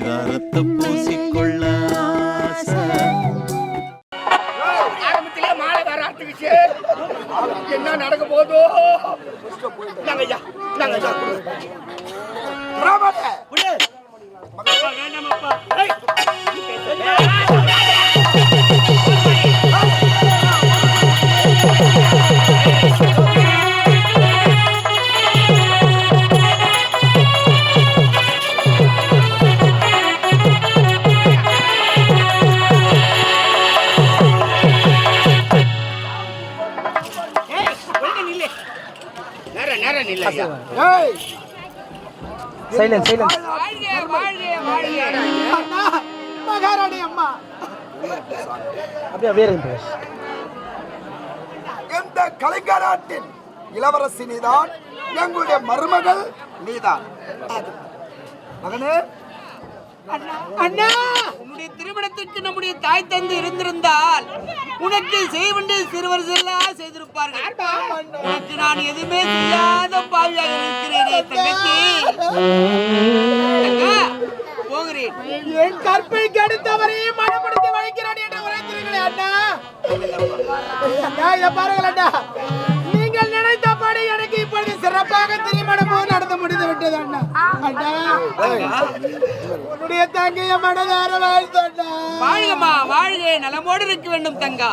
பரிதாரத்தை பூசிக்கொள்ள. ஆரம்பத்திலே மாலை வர ஆரம்பிச்சு என்ன நடக்க போதோ நாங்க ஐயா நாங்க ஐயா ராமனே விடு மகா வேண்டாமப்பா சைலன்ஸ் சைலன்ஸ் மகாராணி அம்மா. அப்படியே அப்படியே இருங்க பிரகாஷ். இந்த கலிங்க நாட்டின் இளவரசி நீதான்? எங்களுடைய மருமகள் நீதான். மகனே அண்ணா உன்னுடைய திருமணத்திற்கு நம்முடைய தாய் தந்தை இருந்திருந்தால் உனக்கு செய்ய வேண்டிய சிறுவர்களெல்லாம் செய்திருப்பார்கள். உனக்கு நான் எதுவுமே செய்யாத பாவியாக இருக்கிறேனே தங்கச்சி. போகிறேன். என் கற்பை கெடுத்தவரை மனப்படுத்தி வைக்கிறான் என்று உரைத்தீர்களே அண்ணா. அண்ணா இதை பாருங்கள் அண்ணா. நீங்கள் நினைத்தபடி எனக்கு இப்பொழுது சிறப்பாக திருமணமும் நடந்து முடிந்து விட்டது அண்ணா. அண்ணா உன்னுடைய தங்கைய மனதார வாழ்த்து அண்ணா வாழ்கம்மா வாழ்க நலமோடு இருக்க வேண்டும் தங்கா.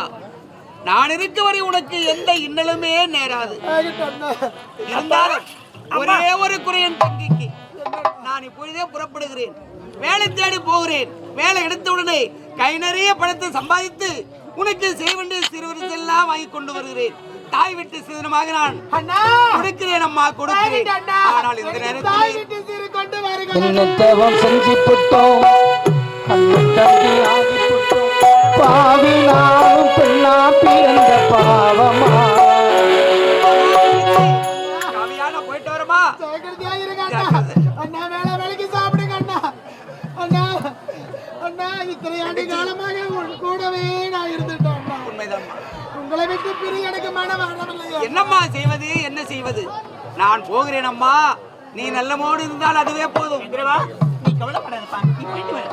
நான் இருக்க வரை உனக்கு எந்த இன்னலுமே நேராது. இருந்தாலும் ஒரே ஒரு குறை என் தங்கிக்கு. நான் இப்பொழுதே புறப்படுகிறேன். வேலை தேடி போகிறேன். வேலை எடுத்த உடனே கை நிறைய பணத்தை சம்பாதித்து உனக்கு செய்ய வேண்டிய சிறுவர்கள் எல்லாம் வாங்கி கொண்டு வருகிறேன். தாய் வீட்டு சீதனமாக நான் அண்ணா! கொடுக்கிறேன் அம்மா கொடுக்கிறேன். ஆனால் இந்த நேரத்தில் என்ன தேவம் செஞ்சு புட்டோம் பாவி நானும் பெண்ணா பிறந்த பாவமா? கவியான போயிட்டு வரமா? அண்ணா! வேலை வேலைக்கு சாப்பிடுங்க அண்ணா! அண்ணா! அண்ணா இத்தனை ஆண்டு காலமாக உன் கூடவே நான் இருந்துட்டேன் உண்மைதான் உங்களை விட்டு பிரிய எனக்கு மனம் வரவில்லையா என்னம்மா செய்வது? என்ன செய்வது? நான் போகிறேன் அம்மா. நீ நல்ல மோடு இருந்தால் அதுவே போதும். நீ கவலைப்படாதப்பா. நீ போயிட்டு வர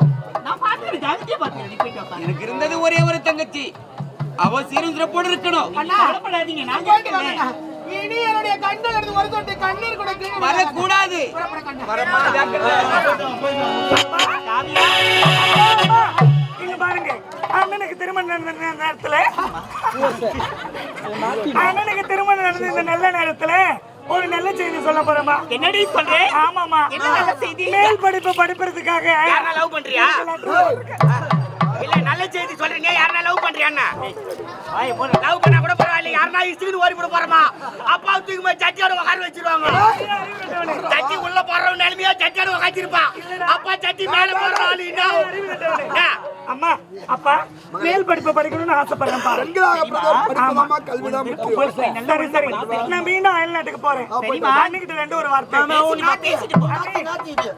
நான் பார்த்துக்கிறேன் ஜாகிரதையா பார்த்துக்கிறேன். நீ போயிட்டு வாப்பா. எனக்கு இருந்தது ஒரே ஒரு தங்கச்சி. அவ சீரும் இருக்கணும். அண்ணா கவலைப்படாதீங்க. நான் அண்ணா. இனி என்னுடைய இருந்து ஒரு கண்ணீர். வரக்கூடாது. அண்ணா. இங்க பாருங்க. அண்ணனுக்கு திருமணம் நடந்த நேரத்துல. அண்ணனுக்கு திருமணம் நடந்த இந்த நல்ல நேரத்துல. ஒரு நல்ல செய்தி சொல்ல போறேமா என்னடி சொல்றேன் ஆமாமா என்ன நல்ல செய்தி? மேல் படிப்பு படிப்பதற்காக யாரா லவ் பண்றியா? இல்ல நல்ல செய்தி சொல்றீங்க. யாரா லவ் பண்றியா லவ் பண்ணா கூட பரவாயில்ல. யாரா இசுக்கு ஓடி போட போறமா? அப்பா தூக்கி போய் சட்டியோட உட்கார வச்சிருவாங்க. சட்டி உள்ள போறவன் நிலைமையா சட்டியோட உட்காந்துருப்பான் அப்பா சட்டி மேல போற ஆளு அம்மா அப்பா மேல் படிப்பு படிக்கணும்னு ஆசைப்படுறேன்ப்பா. பெண்களாக பிறந்தோர் படிப்பதாம்மா கல்விதான் முக்கியம். சரி சரி. நான் மீண்டும் அயல்நாட்டுக்கு போறேன். அண்ணிக்கிட்ட ரெண்டு ஒரு வார்த்தை.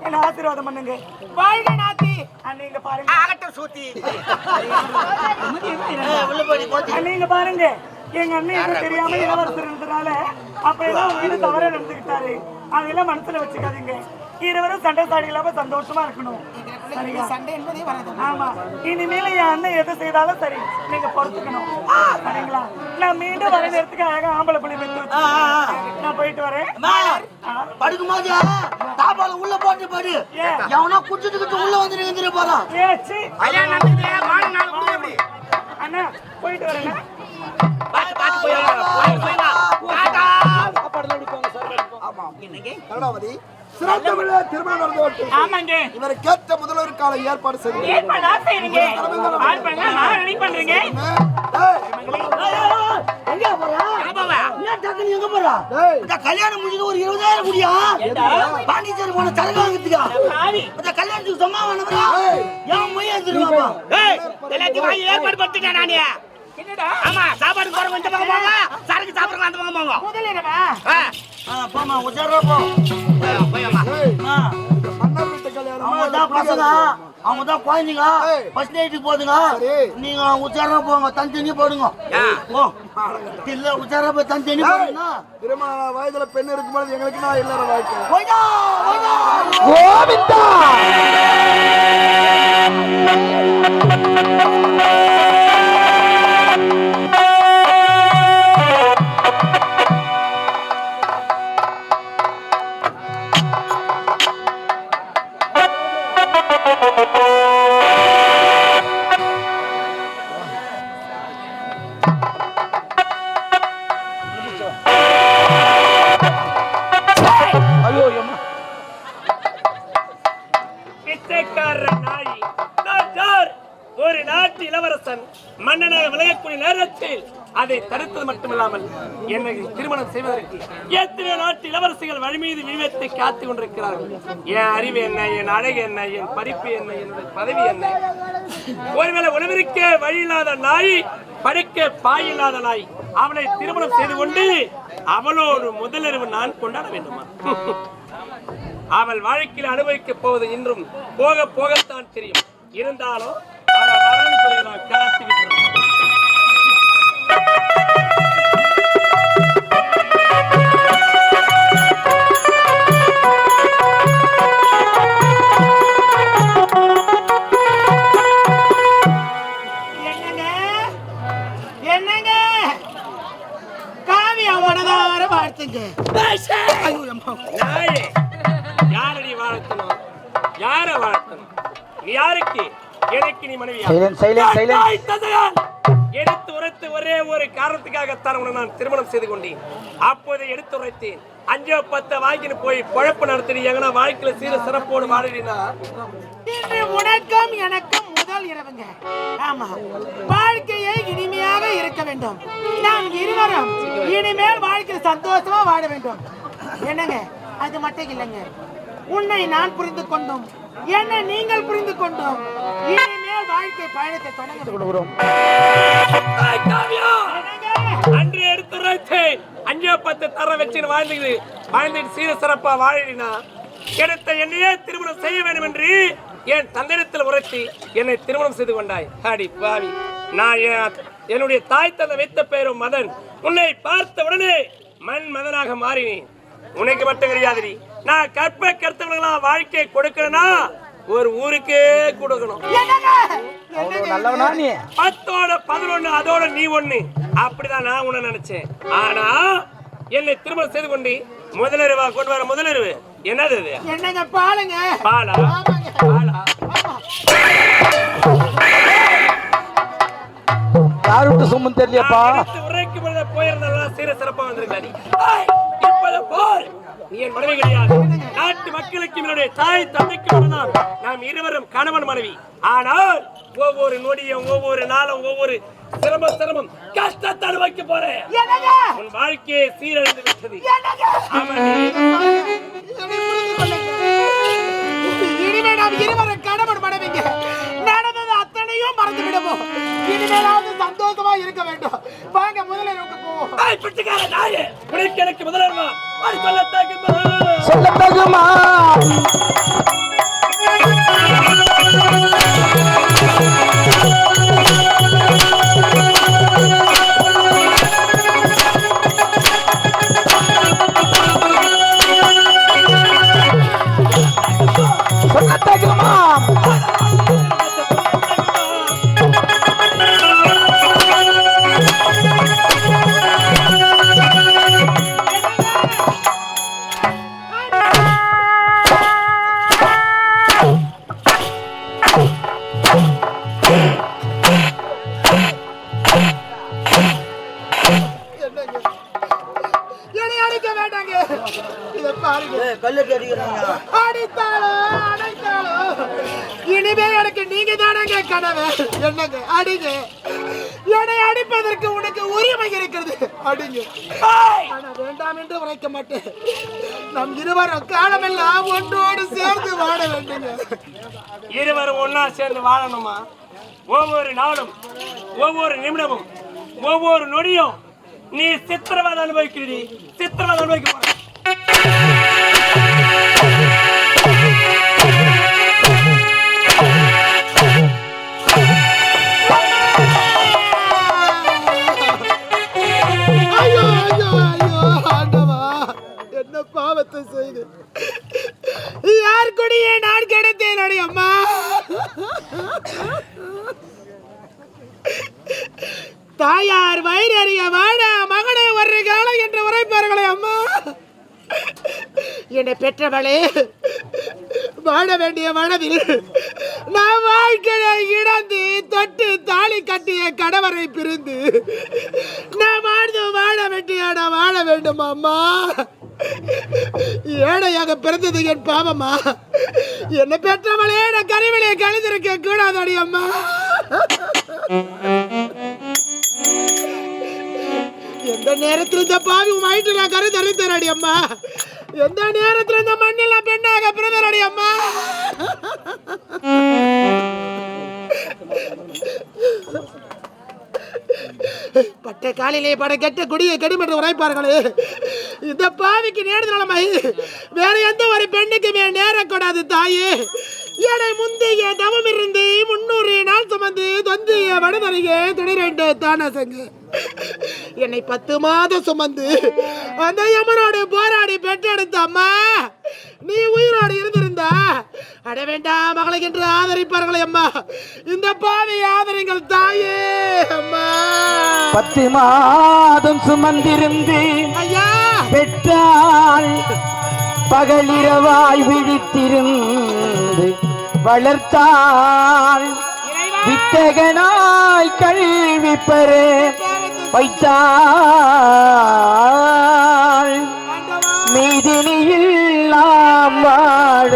என்ன ஆசீர்வாதம் பண்ணுங்க? வாழ்க நாத்தி. பாருங்க. ஆகட்டும் சூத்தி. பாருங்க. எங்க அண்ணன் தெரியாம இளவரசர் இருந்ததுனால அப்ப ஏதோ வீடு தவறா நடந்துக்கிட்டாரு அதெல்லாம் மனசுல வச்சுக்காதீங்க. இருவரும் சண்டை சாடி இல்லாம சந்தோஷமா இருக்கணும். சரியா? ஆமா. இனிமேல என் அண்ணன் எது செய்தாலும் சரி நீங்க பொறுத்துக்கணும். சரிங்களா? நான் மீண்டும் வர நேரத்துக்கு அழகா ஆம்பளை புள்ளி பெற்று. நான் போயிட்டு வரேன். படுக்கும்போது தாப்பால உள்ள போட்டு படு. ஏன்? எவனா குடிச்சிட்டு கிட்டு உள்ள வந்து நின்று போறான். அண்ணா போயிட்டு வரேன். பாத்து பாத்து போய். போய் போய் வா. டாடா கருணாவதி சிறந்தமிழ திருமணம் நடந்து வரட்டும். ஆமாங்க. இவருக்கேற்ற முதல்வருக்கான ஏற்பாடு செய்து ஏற்பாடா செய்றீங்க? ஆள் பண்ணா நான் ரெடி பண்றீங்க எங்க போறா என்ன டக்குனு எங்க போறா இந்த கல்யாணம் முடிஞ்சது ஒரு இருபதாயிரம் குடியா பாண்டிச்சேரி போன தரகு வாங்குறதுக்கா சாரி இந்த கல்யாணத்துக்கு சும்மா ஏய். எல்லாத்தையும் வாங்கி ஏற்பாடு பண்ணிட்டேன் நானே. ஆமா சாப்பாடு போறவங்க இந்த பக்கம் போங்க. சரக்கு சாப்பிடுறவங்க அந்த பக்கம் போங்க. முதலிரவா ஆ, போமா உச்சாரா அவங்க தான் குழந்தைங்க. ஃபர்ஸ்ட் நைட்டுக்கு போதுங்க. நீங்க உச்சாரமா போங்க. தனி தண்ணி போடுங்க. இல்ல உச்சாரமா போய் தனி தண்ணி போடுங்க. திருமண பெண் இருக்கும்போது எங்களுக்கு நான் இல்லற வாழ்க்கை? இளவரசன் மன்னனாக விளையக்கூடிய நேரத்தில் அதை தடுத்தது மட்டுமில்லாமல் என்னை திருமணம் செய்வதற்கு எத்தனை நாட்டு இளவரசிகள் வழிமீது மீது காத்து கொண்டிருக்கிறார்கள்? என் அறிவு என்ன? என் அழகு என்ன? என் படிப்பு என்ன? என்னுடைய பதவி என்ன? ஒருவேளை உணவிற்க வழி இல்லாத நாய் படுக்க பாய் இல்லாத நாய் அவளை திருமணம் செய்து கொண்டு அவளோடு முதலிரவு நான் கொண்டாட வேண்டுமா? அவள் வாழ்க்கையில் அனுபவிக்கப் போவது இன்றும் போக போகத்தான் தெரியும். இருந்தாலும் காத்து வரன்னு தந்தையால் எடுத்து உரைத்து ஒரே ஒரு காரணத்துக்காகத்தான் உன்னை நான் திருமணம் செய்து கொண்டேன். அப்போது எடுத்து உரைத்தேன். அஞ்சோ பத்தை வாங்கிட்டு போய் பொழப்பு நடத்தி எங்கன்னா வாழ்க்கையில சீர சிறப்போடு வாழினா இன்று உனக்கும் எனக்கும் முதல் இரவுங்க. ஆமா. வாழ்க்கையை இனிமையாக இருக்க வேண்டும். நாம் இருவரும் இனிமேல் வாழ்க்கையில் சந்தோஷமா வாழ வேண்டும். என்னங்க? அது மட்டும் இல்லைங்க. உன்னை நான் புரிந்து கொண்டோம் என்ன நீங்கள் புரிந்து கொண்டோம் வாழ்க்கை பயணத்தை காவியா என்னங்க? அன்று எடுத்து உரைத்தேன் அஞ்சோ பத்து தர வச்சு வாழ்ந்துது. வாழ்ந்துட்டு சீர சிறப்பா வாழினா. கிடைத்த என்னையே திருமணம் செய்ய வேண்டும் என்று என் தந்தையிடத்தில் உரைத்தி என்னை திருமணம் செய்து கொண்டாய். அடி பாவி. நான் என்- என்னுடைய தாய் தந்தை வைத்த பெயரும் மதன். உன்னை பார்த்த உடனே மண் மதனாக மாறினேன். உனக்கு மட்டும் கிடையாதுடி நான் கற்ப கருத்தவங்களா வாழ்க்கையை கொடுக்கறேன்னா ஒரு ஊருக்கே கொடுக்கணும். என்னங்க? அவ்வளவு நல்லவனா நீ? பத்தோட பதினொன்னு அதோட நீ ஒண்ணு. அப்படிதான் நான் உன்ன நினைச்சேன். ஆனா என்னை திருமணம் செய்து கொண்டு முதலிரவா கொண்டு வர முதலிரவு. என்னது இது? என்னங்க பாருங்க பாலா? ஆமாங்க. பாலா? யார் விட்டு சும்மன் பொழுது போயிருந்தா சீர சிறப்பா வந்திருக்காடி ஏய், இப்போது போர். நீ என் மனைவி கிடையாது. மக்களுக்கு என்னுடைய தாய் தந்தைக்கு நாம் இருவரும் கணவன் மனைவி ஆனால் ஒவ்வொரு நொடியும் ஒவ்வொரு நாளும் ஒவ்வொரு சிரமம் சிரமம் கஷ்டத்தை அனுபவிக்க போறேன்? உன் வாழ்க்கையை சீரழிந்து விட்டது என்னங்க? ஆமாடி. என்னை புரிந்து கொள்ளுங்க. இனிமே நாம் இருவரும் கணவன் மனைவிங்க நடந்தது அத்தனையும் மறந்து விடுவோம் இனிமேலாவது சந்தோஷமா இருக்க வேண்டும் வாங்க முதலிரவுக்கு போவோம் எனக்கு முதல்வா சொல்லத்தகுமா? சொல்லத்தகுமா? கல்லுக்கு அடிக்கிறாங்க? அடித்தாளோ அடைத்தாளோ இனிமே எனக்கு நீங்க தானங்க கனவு. என்னங்க? அடிங்க. என்னை அடிப்பதற்கு உனக்கு உரிமை இருக்கிறது. அடிங்க. ஆனா வேண்டாம் என்று உரைக்க மாட்டேன். நம் இருவரும் காலமெல்லாம் ஒன்றோடு சேர்ந்து வாழ வேண்டுங்க. இருவரும் ஒன்னா சேர்ந்து வாழணுமா? ஒவ்வொரு நாளும் ஒவ்வொரு நிமிடமும் ஒவ்வொரு நொடியும் நீ சித்திரவாத அனுபவிக்கிறீ சித்திரவாத அனுபவிக்க போற. என்னை பெற்றவளே. வாழ வேண்டிய மனதில் நான் வாழ்க்கையை இழந்து தொட்டு தாலி கட்டிய கணவரை பிரிந்து நான் வாழ்ந்து வாழ வேண்டிய நான் வாழ வேண்டும் அம்மா. ஏழையாக பிறந்தது என் பாவமா? என்னை பெற்றவளே நான் கருவிலே கழுந்திருக்க கூடாதடி அம்மா. எந்த நேரத்தில் இந்த பாவி உன் வயிற்றுல கரு தரித்தரடி அம்மா? எந்த நேரத்தில் இந்த மண்ணில் பெண்ணாக பிறந்தரடி அம்மா? பட்ட காலிலே பட கெட்ட குடியை கெடும் உரைப்பார்களே. இந்த பாவிக்கு நேர்தலமை வேற எந்த ஒரு பெண்ணுக்குமே நேரக்கூடாது தாயே. எடை முந்தைய தவம் இருந்து முன்னூறு நாள் சுமந்து தொந்திய வடதறிய துணிரெண்டு தானசங்கு. என்னை பத்து மாதம் சுமந்து அந்த யமனோடு போராடி பெற்றெடுத்த அம்மா நீ உயிரோடு இருந்திருந்தா? அட வேண்டாம் மகளை என்று ஆதரிப்பார்களே அம்மா. இந்த பாவி ஆதரிங்கள் தாயே அம்மா. பத்து மாதம் சுமந்திருந்து ஐயா. பெற்றாள் பகலிரவாய் விழித்திருந்து வளர்த்தாள். வித்தகனாய் கல்வி பெற வைத்தாள். மீதினியில் நாம் வாழ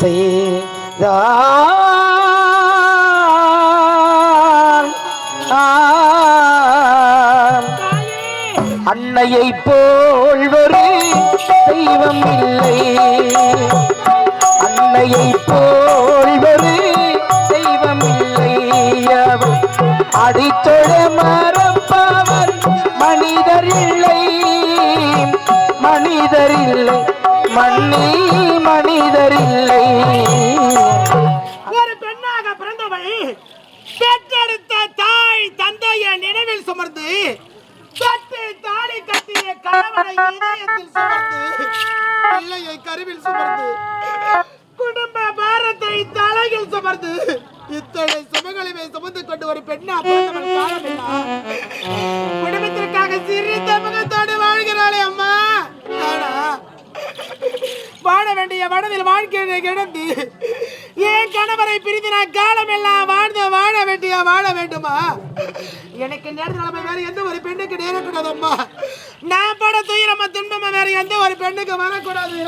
செய்தாள். அன்னையை போல் ஒரு தெய்வம் இல்லை. அன்னையை போல் அடித்தொட மறப்பவர் மனிதர் இல்லை. மனிதர் இல்லை. மண்ணி மனிதர் இல்லை. ஒரு பெண்ணாக பிறந்தவள் பெற்றெடுத்த தாய் தந்தைய நினைவில் சுமர்ந்து தொட்டு தாலி கட்டிய கணவனை இதயத்தில் சுமர்ந்து பிள்ளையை கருவில் சுமர்ந்து குடும்ப பாரத்தை தலையில் சுமர்ந்து இத்தனை சுமங்களையுமே சுமந்து கொண்டு ஒரு பெண்ணா பிறந்தவள் காலமில்லா? குடும்பத்திற்காக சிறிய முகத்தோடு வாழ்கிறாளே அம்மா. ஆனா வாழ வேண்டிய மனதில் வாழ்க்கையை கிடந்து ஏன் கணவரை பிரிந்து நான் காலமெல்லாம் வாழ்ந்து வாழ வேண்டிய? வாழ வேண்டுமா? எனக்கு நேரத்தில் வேற எந்த ஒரு பெண்ணுக்கு நேரக்கூடாதம்மா நான் பட துயரமா துன்பமா வேற எந்த ஒரு பெண்ணுக்கு வரக்கூடாது.